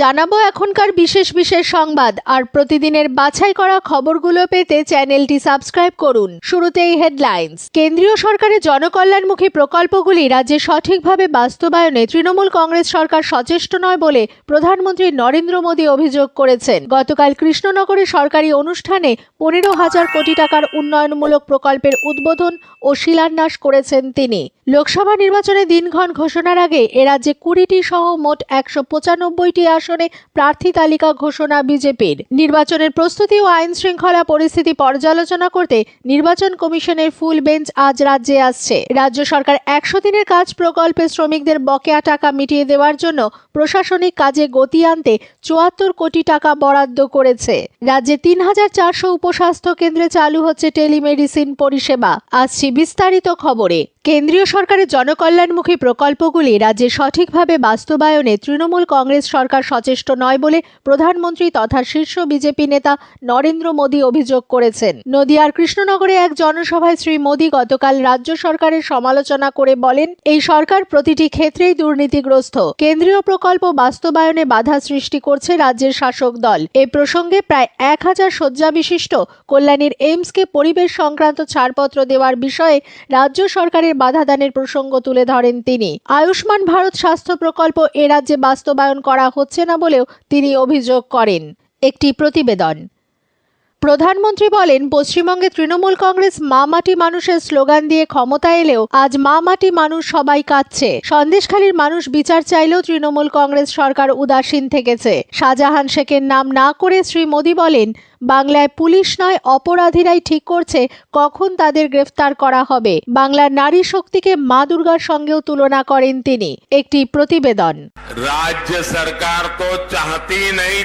জানাব এখনকার বিশেষ বিশেষ সংবাদ আর প্রতিদিনের বাছাই করা খবরগুলো পেতে চ্যানেলটি সাবস্ক্রাইব করুন। শুরুতেই হেডলাইন্স। কেন্দ্রীয় সরকারের জনকল্যাণমুখী প্রকল্পগুলি রাজ্যে সঠিকভাবে বাস্তবায়নে তৃণমূল কংগ্রেস সরকার সচেষ্ট নয় বলে প্রধানমন্ত্রী নরেন্দ্র মোদী অভিযোগ করেছেন। গতকাল কৃষ্ণনগরে সরকারি অনুষ্ঠানে পনেরো হাজার কোটি টাকার উন্নয়নমূলক প্রকল্পের উদ্বোধন ও শিলান্যাস করেছেন তিনি। লোকসভা নির্বাচনে দিনক্ষণ ঘোষণার আগে এ রাজ্যে কুড়িটি সহ মোট একশো পঁচানব্বইটি আসনে প্রার্থী তালিকা ঘোষণা বিজেপির। নির্বাচনের প্রস্তুতি ও আইন শৃঙ্খলা পরিস্থিতি পর্যালোচনা করতে নির্বাচন কমিশনের ফুল বেঞ্চ আজ রাজ্যে আসছে। রাজ্য সরকার একশো দিনের কাজ প্রকল্পে শ্রমিকদের বকেয়া টাকা মিটিয়ে দেওয়ার জন্য প্রশাসনিক কাজে গতি আনতে চুয়াত্তর কোটি টাকা বরাদ্দ করেছে। রাজ্যে তিন হাজার চারশো উপস্বাস্থ্য কেন্দ্রে চালু হচ্ছে টেলিমেডিসিন পরিষেবা। আসছি বিস্তারিত খবরে। কেন্দ্রীয় সরকারের জনকল্যাণমুখী প্রকল্পগুলি রাজ্যে সঠিকভাবে বাস্তবায়নে তৃণমূল কংগ্রেস সরকার সচেষ্ট নয় বলে প্রধানমন্ত্রী তথা শীর্ষ বিজেপি নেতা নরেন্দ্র মোদী অভিযোগ করেছেন। নদিয়ার কৃষ্ণনগরে এক জনসভায় শ্রী মোদী গতকাল রাজ্য সরকারের সমালোচনা করে বলেন, এই সরকার প্রতিটি ক্ষেত্রেই দুর্নীতিগ্রস্ত। কেন্দ্রীয় প্রকল্প বাস্তবায়নে বাধা সৃষ্টি করছে রাজ্যের শাসক দল। এ প্রসঙ্গে প্রায় এক হাজার শয্যা বিশিষ্ট কল্যাণীর এইমসকে পরিবেশ সংক্রান্ত ছাড়পত্র দেওয়ার বিষয়ে রাজ্য সরকারের বাধাদানের প্রসঙ্গ তুলে ধরেন তিনি। আয়ুষ্মান ভারত স্বাস্থ্য প্রকল্প এ রাজ্যে বাস্তবায়ন করা হচ্ছে না বলেও তিনি অভিযোগ করেন। একটি প্রতিবেদন। প্রধানমন্ত্রী বলেন, পশ্চিমবঙ্গে তৃণমূল কংগ্রেস মা মাটি মানুষের স্লোগান দিয়ে ক্ষমতা এলেও আজ মা মাটি মানুষ সবাই কাঁদছে। সন্দেশখালীর মানুষ বিচার চাইলেও তৃণমূল কংগ্রেস সরকার উদাসীন থেকেছে। শাহজাহান শেখের নাম না করে শ্রী মোদী বলেন, বাংলায় পুলিশ নয়, অপরাধীরাই ঠিক করছে কখন তাদের গ্রেফতার করা হবে। বাংলার নারী শক্তিকে মা দুর্গার সঙ্গেও তুলনা করেন তিনি। একটি প্রতিবেদন। রাজ্য সরকার তো চাহতি নেই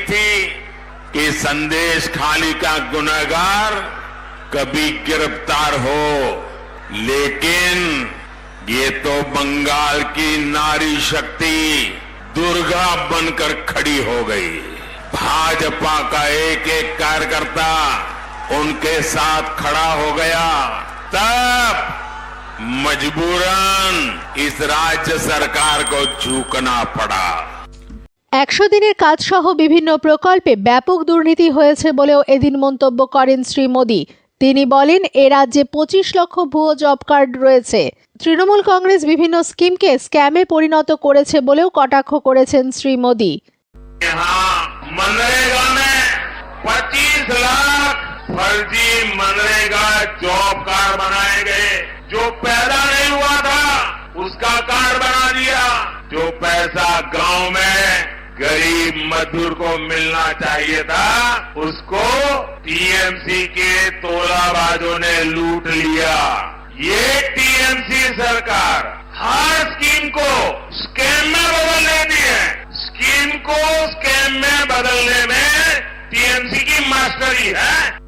कि संदेश खाली का गुनागार कभी गिरफ़्तार हो। लेकिन ये तो बंगाल की नारी शक्ति दुर्गा बनकर खड़ी हो गई। भाजपा का एक एक कार्यकर्ता उनके साथ खड़ा हो गया। तब मजबूरन इस राज्य सरकार को झुकना पड़ा। একশো দিনের কাজ সহ বিভিন্ন প্রকল্পে ব্যাপক দুর্নীতি হয়েছে বলেও এদিন মন্তব্য করেন শ্রী মোদী তিনি বলেন এ রাজ্যে পঁচিশ লক্ষ ভুয়ো জব কার্ড রয়েছে তৃণমূল কংগ্রেস বিভিন্ন স্কিমকে স্ক্যামে পরিণত করেছে বলেও কটাক্ষ করেছেন শ্রী মোদী यहाँ मनरेगा में 25 लाख फर्जी मनरेगा जॉब कार्ड बनाए गए जो पैदा नहीं हुआ था उसका कार्ड बना दिया जो पैसा गांव में गरीब मजदूर को मिलना चाहिए था, उसको टीएमसी के तोलाबाजों ने लूट लिया। ये टीएमसी सरकार हर स्कीम को स्कैम में बदल देती है। स्कीम को स्कैम में बदलने में टीएमसी की मास्टरी है।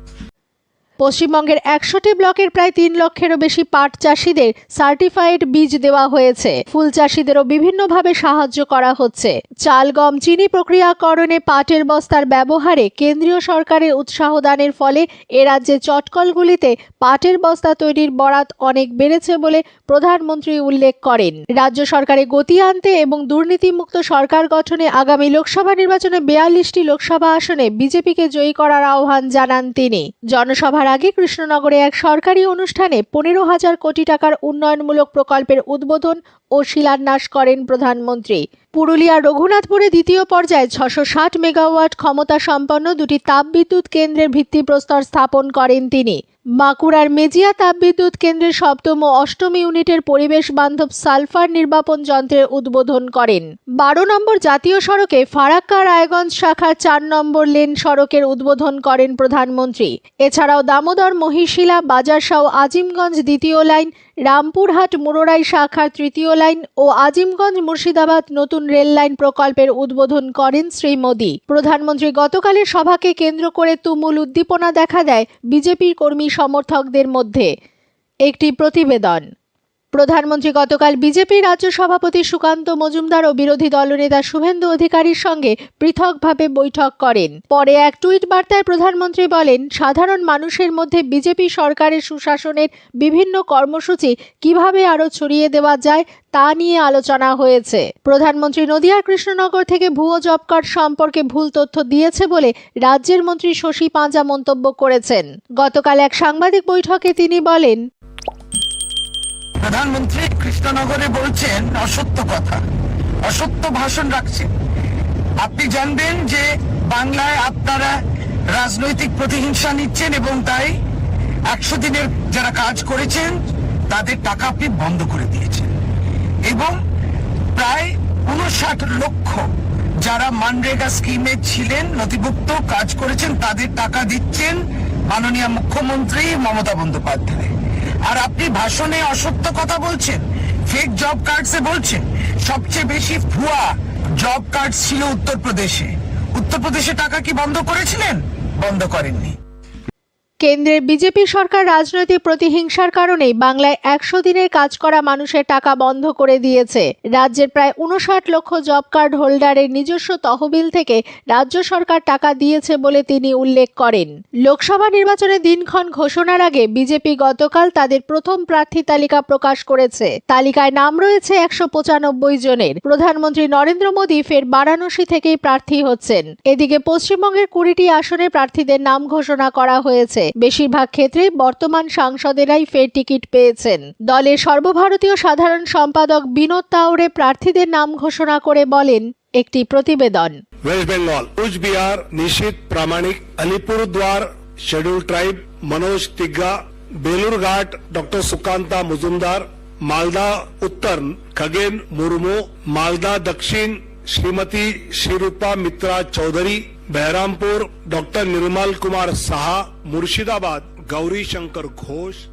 পশ্চিমবঙ্গের একশোটি ব্লকের প্রায় তিন লক্ষেরও বেশি পাট চাষিদের সার্টিফাইড বীজ দেওয়া হয়েছে। ফুল চাষিদেরও বিভিন্নভাবে সাহায্য করা হচ্ছে। চাল, গম, চিনি প্রক্রিয়াকরণে পাটের বস্তার ব্যবহারে কেন্দ্রীয় সরকারের উৎসাহ দানের ফলে এ রাজ্যে চটকলগুলিতে পাটের বস্তা তৈরির বরাত অনেক বেড়েছে বলে প্রধানমন্ত্রী উল্লেখ করেন। রাজ্য সরকারে গতি আনতে এবং দুর্নীতিমুক্ত সরকার গঠনে আগামী লোকসভা নির্বাচনে বেয়াল্লিশটি লোকসভা আসনে বিজেপিকে জয়ী করার আহ্বান জানান তিনি। জনসভার আগে কৃষ্ণনগরে এক সরকারি অনুষ্ঠানে পনেরো হাজার কোটি টাকার উন্নয়নমূলক প্রকল্পের উদ্বোধন ও শিলান্যাস করেন প্রধানমন্ত্রী। পুরুলিয়ার রঘুনাথপুরে দ্বিতীয় পর্যায়ে ছশো ষাট মেগাওয়াট ক্ষমতা সম্পন্ন দুটি তাপবিদ্যুৎ কেন্দ্রের ভিত্তিপ্রস্তর স্থাপন করেন তিনি। বাঁকুড়ার মেজিয়া তাপবিদ্যুৎ কেন্দ্রের সপ্তম ও অষ্টম ইউনিটের পরিবেশ বান্ধব সালফার নির্বাপন যন্ত্রের উদ্বোধন করেন। বারো নম্বর জাতীয় সড়কে ফারাক্কা রায়গঞ্জ শাখার চার নম্বর লেন সড়কের উদ্বোধন করেন প্রধানমন্ত্রী। এছাড়াও দামোদর মহিশিলা বাজারসাও আজিমগঞ্জ দ্বিতীয় লাইন রামপুরহাট মুররাই শাখার তৃতীয় লাইন ও আজিমগঞ্জ মুর্শিদাবাদ নতুন রেল লাইন প্রকল্পের উদ্বোধন করেন শ্রী মোদী। প্রধানমন্ত্রী গতকালের সভাকে কেন্দ্র করে তুমুল উদ্দীপনা দেখা দেয় বিজেপির কর্মী সমর্থকদের মধ্যে। একটি প্রতিবেদন। প্রধানমন্ত্রী গতকাল বিজেপি রাজ্য সভাপতি সুকান্ত মজুমদার ও বিরোধী দলনেতা শুভেন্দু অধিকারীর সঙ্গে পৃথকভাবে বৈঠক করেন। পরে এক টুইট বার্তায় প্রধানমন্ত্রী বলেন, সাধারণ মানুষের মধ্যে বিজেপি সরকারের সুশাসনের বিভিন্ন কর্মসূচি কীভাবে আরও ছড়িয়ে দেওয়া যায় তা নিয়ে আলোচনা হয়েছে। প্রধানমন্ত্রী নদিয়ার কৃষ্ণনগর থেকে ভুয়ো জব কার্ড সম্পর্কে ভুল তথ্য দিয়েছে বলে রাজ্যের মন্ত্রী শশী পাঁজা মন্তব্য করেছেন। গতকাল এক সাংবাদিক বৈঠকে তিনি বলেন প্রধানমন্ত্রী কৃষ্ণনগরে বলছেন অসত্য কথা। অসত্য ভাষণ রাখছেন। আপনি জানবেন যে বাংলায় আপনারা রাজনৈতিক প্রতিহিংসা নিচ্ছেন এবং তাই একশো দিনের যারা কাজ করেছেন, তাদের টাকা আপনি বন্ধ করে দিয়েছেন। এবং প্রায় উনষাট লক্ষ যারা মানরেগা স্কিমে ছিলেন, নথিভুক্ত, কাজ করেছেন, তাদের টাকা দিচ্ছেন মাননীয় মুখ্যমন্ত্রী মমতা বন্দ্যোপাধ্যায়। আর আপনি ভাষণে অসত্য কথা বলছেন। ফেক জব কার্ডসে বলছেন। সবচেয়ে বেশি ভুয়া জব কার্ড ছিল উত্তরপ্রদেশে। উত্তরপ্রদেশে টাকা কি বন্ধ করেছিলেন? বন্ধ করেননি। কেন্দ্রের বিজেপি সরকার রাজনৈতিক প্রতিহিংসার কারণেই বাংলায় একশো দিনের কাজ করা মানুষের টাকা বন্ধ করে দিয়েছে। রাজ্যের প্রায় উনষাট লক্ষ জব কার্ড হোল্ডারের নিজস্ব তহবিল থেকে রাজ্য সরকার টাকা দিয়েছে বলে তিনি উল্লেখ করেন। লোকসভা নির্বাচনের দিনক্ষণ ঘোষণার আগে বিজেপি গতকাল তাদের প্রথম প্রার্থী তালিকা প্রকাশ করেছে। তালিকায় নাম রয়েছে একশো পঁচানব্বই জনের। প্রধানমন্ত্রী নরেন্দ্র মোদী ফের বারাণসী থেকেই প্রার্থী হচ্ছেন। এদিকে পশ্চিমবঙ্গের কুড়িটি আসনে প্রার্থীদের নাম ঘোষণা করা হয়েছে। বেশিরভাগ ক্ষেত্রে বর্তমান সাংসদেরাই ফের টিকিট পেয়েছেন। দলের সর্বভারতীয় সাধারণ সম্পাদক বিনোদ তাওরে প্রার্থীদের নাম ঘোষণা করে বলেন, একটি প্রতিবেদন। West Bengal Cooch Behar Nisith Pramanik Alipurduar scheduled tribe Manoj Tigga Balurghat doctor Sukanta Majumdar Malda Uttar Khagen Murmu Malda Dakshin Shrimati Shirupa Mitra Chowdhury Baharampur doctor Nirmal Kumar Saha Murshidabad Gauri Shankar Ghosh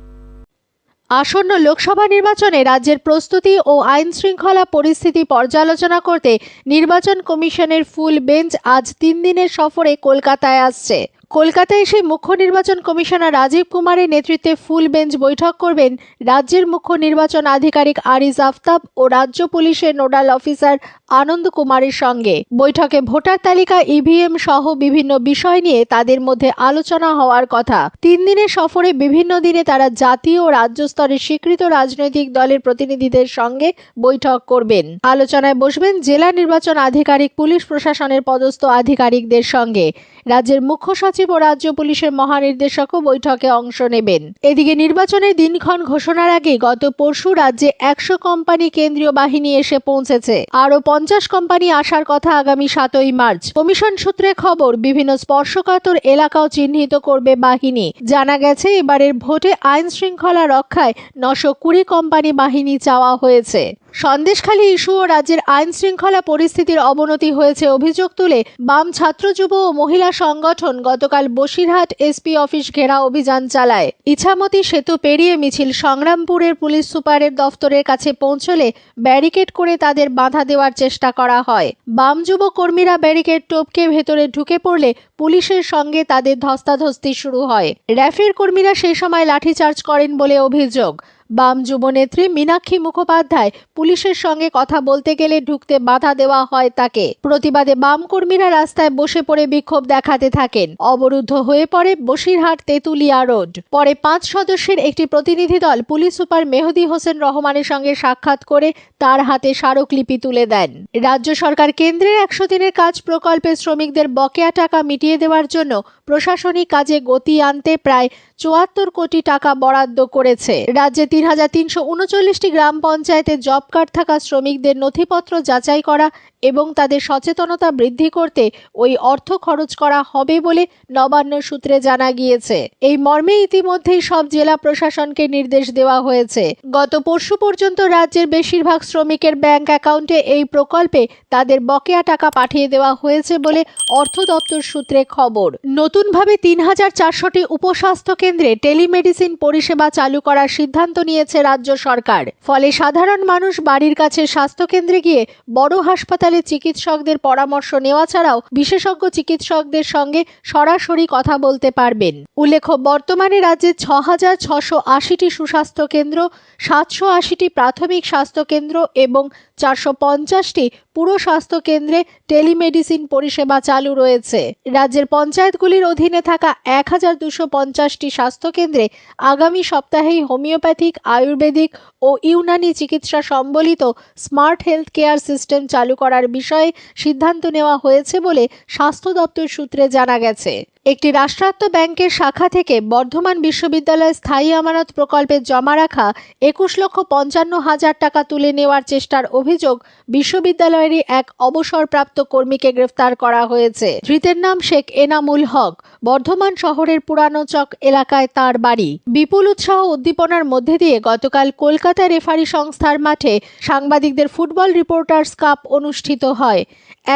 আসন্ন লোকসভা নির্বাচনে রাজ্যের প্রস্তুতি ও আইন শৃঙ্খলা পরিস্থিতি পর্যালোচনা করতে নির্বাচন কমিশনের ফুল বেঞ্চ আজ তিন দিনের সফরে কলকাতায় আসছে কলকাতায় এসে মুখ্য নির্বাচন কমিশনার রাজীব কুমারের নেতৃত্বে ফুল বেঞ্চ বৈঠক করবেন রাজ্যের মুখ্য নির্বাচন আধিকারিক আরিজ আফতাব ও রাজ্য পুলিশের নোডাল অফিসার আনন্দ কুমারের সঙ্গে। বৈঠকে ভোটার তালিকা, ইভিএম সহ বিভিন্ন বিষয় নিয়ে তাদের মধ্যে আলোচনা হওয়ার কথা। তিন দিনের সফরে বিভিন্ন দিনে তারা জাতীয় ও রাজ্য স্তরে স্বীকৃত রাজনৈতিক দলের প্রতিনিধিদের সঙ্গে বৈঠক করবেন। আলোচনায় বসবেন জেলা নির্বাচন আধিকারিক, পুলিশ প্রশাসনের পদস্থ আধিকারিকদের সঙ্গে। রাজ্যের মুখ্য সচিব ও রাজ্য পুলিশের মহানির্দেশকও বৈঠকে অংশ নেবেন। এদিকে নির্বাচনের দিনক্ষণ ঘোষণার আগে গত পরশু রাজ্যে একশো কোম্পানি কেন্দ্রীয় বাহিনী এসে পৌঁছেছে। আরও পঞ্চাশ কোম্পানি আসার কথা আগামী সাতই মার্চ। কমিশন সূত্রে খবর, বিভিন্ন স্পর্শকাতর এলাকাও চিহ্নিত করবে বাহিনী। জানা গেছে, এবারের ভোটে আইন শৃঙ্খলা রক্ষায় নশো কুড়ি কোম্পানি বাহিনী চাওয়া হয়েছে। সন্দেশখালী ইস্যু ও রাজ্যের আইন শৃঙ্খলা পরিস্থিতির অবনতি হয়েছে অভিযোগ তুলে বাম ছাত্র, যুব ও মহিলা সংগঠন গতকাল বসিরহাট এসপি অফিস ঘেরা অভিযান চালায়। ইছামতি সেতু পেরিয়ে মিছিল সংগ্রামপুরের পুলিশ সুপারের দফতরের কাছে পৌঁছলে ব্যারিকেড করে তাদের বাধা দেওয়ার চেষ্টা করা হয়। বাম যুব কর্মীরা ব্যারিকেড টপকে ভেতরে ঢুকে পড়লে পুলিশের সঙ্গে তাদের ধস্তাধস্তি শুরু হয়। র্যাফের কর্মীরা সেই সময় লাঠিচার্জ করেন বলে অভিযোগ। বাম যুবনেত্রী মীনাক্ষী মুখোপাধ্যায় পুলিশের সঙ্গে কথা বলতে গেলে ঢুকতে বাধা দেওয়া হয় তাকে। প্রতিবাদে বাম কর্মীরা রাস্তায় বসে পড়ে বিক্ষোভ দেখাতে থাকেন। অবরুদ্ধ হয়ে পড়ে বসিরহাট তেতুলিয়া রোড। পরে পাঁচ সদস্যের একটি প্রতিনিধি দল পুলিশ সুপার মেহদি হোসেন রহমানের সঙ্গে সাক্ষাৎ করে তার হাতে স্মারকলিপি তুলে দেন। রাজ্য সরকার কেন্দ্রের একশো দিনের কাজ প্রকল্পে শ্রমিকদের বকেয়া টাকা মিটিয়ে দেওয়ার জন্য প্রশাসনিক কাজে গতি আনতে প্রায় চুয়াত্তর কোটি টাকা বরাদ্দ করেছে। রাজ্যে তিন হাজার তিনশো উনচল্লিশটি গ্রাম পঞ্চায়েতে জব কার্ড থাকা শ্রমিকদের নথিপত্র যাচাই করা এবং তাদের সচেতনতা বৃদ্ধি করতে ওই অর্থ খরচ করা হবে বলে নবান্ন সূত্রে জানা গিয়েছে। এই মর্মে ইতিমধ্যেই সব জেলা প্রশাসনকে নির্দেশ দেওয়া হয়েছে। গত পরশু পর্যন্ত রাজ্যের বেশিরভাগ শ্রমিকের ব্যাংক অ্যাকাউন্টে এই প্রকল্পে তাদের বকেয়া টাকা পাঠিয়ে দেওয়া হয়েছে বলে অর্থ দপ্তর সূত্রে খবর। নতুনভাবে তিন হাজার চারশোটি উপস্বাস্থ্য কেন্দ্রে টেলিমেডিসিন পরিষেবা চালু করার সিদ্ধান্ত নিয়েছে রাজ্য সরকার। ফলে সাধারণ মানুষ বাড়ির কাছে স্বাস্থ্যকেন্দ্রে গিয়ে বড় হাসপাতাল হাসপাতালে চিকিৎসকদের পরামর্শ নেওয়া ছাড়াও বিশেষজ্ঞ চিকিৎসকদের সঙ্গে সরাসরি কথা বলতে পারবেন। উল্লেখ্য, বর্তমানে রাজ্যে ছ হাজার ছশো আশিটি সুস্বাস্থ্য কেন্দ্র, সাতশো আশিটি প্রাথমিক স্বাস্থ্য কেন্দ্র এবং চারশো পঞ্চাশটি পুরো স্বাস্থ্য কেন্দ্রে টেলিমেডিসিন পরিষেবা চালু রয়েছে। রাজ্যের পঞ্চায়েতগুলির অধীনে থাকা এক হাজার দুশো পঞ্চাশটি স্বাস্থ্যকেন্দ্রে আগামী সপ্তাহেই হোমিওপ্যাথিক, আয়ুর্বেদিক ও ইউনানি চিকিৎসা সম্বলিত স্মার্ট হেলথ কেয়ার সিস্টেম চালু করার বিষয়ে সিদ্ধান্ত নেওয়া হয়েছে বলে স্বাস্থ্য দপ্তর সূত্রে জানা গেছে। একটি রাষ্ট্রায়ত্ত ব্যাংকের শাখা থেকে বর্ধমান বিশ্ববিদ্যালয়ের স্থায়ী আমানত প্রকল্পে জমা রাখা একুশ লক্ষ পঞ্চান্ন হাজার টাকা তুলে নেওয়ার চেষ্টার অভিযোগ বিশ্ববিদ্যালয়েরই এক অবসরপ্রাপ্ত কর্মীকে গ্রেফতার করা হয়েছে। ধৃতের নাম শেখ এনামুল হক। বর্ধমান শহরের পুরানো চক এলাকায় তার বাড়ি। বিপুল উৎসাহ উদ্দীপনার মধ্যে দিয়ে গতকাল কলকাতা রেফারি সংস্থার মাঠে সাংবাদিকদের ফুটবল রিপোর্টার্স কাপ অনুষ্ঠিত হয়।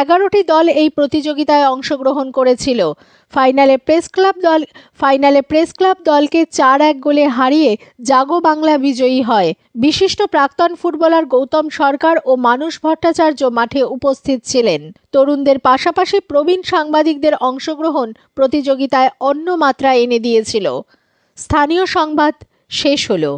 এগারোটি দল এই প্রতিযোগিতায় অংশগ্রহণ করেছিল। ফাইনালে প্রেস ক্লাব দল, ফাইনালে প্রেস ক্লাব দলকে চার এক গোলে হারিয়ে জাগো বাংলা বিজয়ী হয়। বিশিষ্ট প্রাক্তন ফুটবলার গৌতম সরকার ও মানুষ ভট্টাচার্য মাঠে উপস্থিত ছিলেন। তরুণদের পাশাপাশি প্রবীণ সাংবাদিকদের অংশগ্রহণ প্রতিযোগিতায় অন্য মাত্রা এনে দিয়েছিল। স্থানীয় সংবাদ শেষ হলো।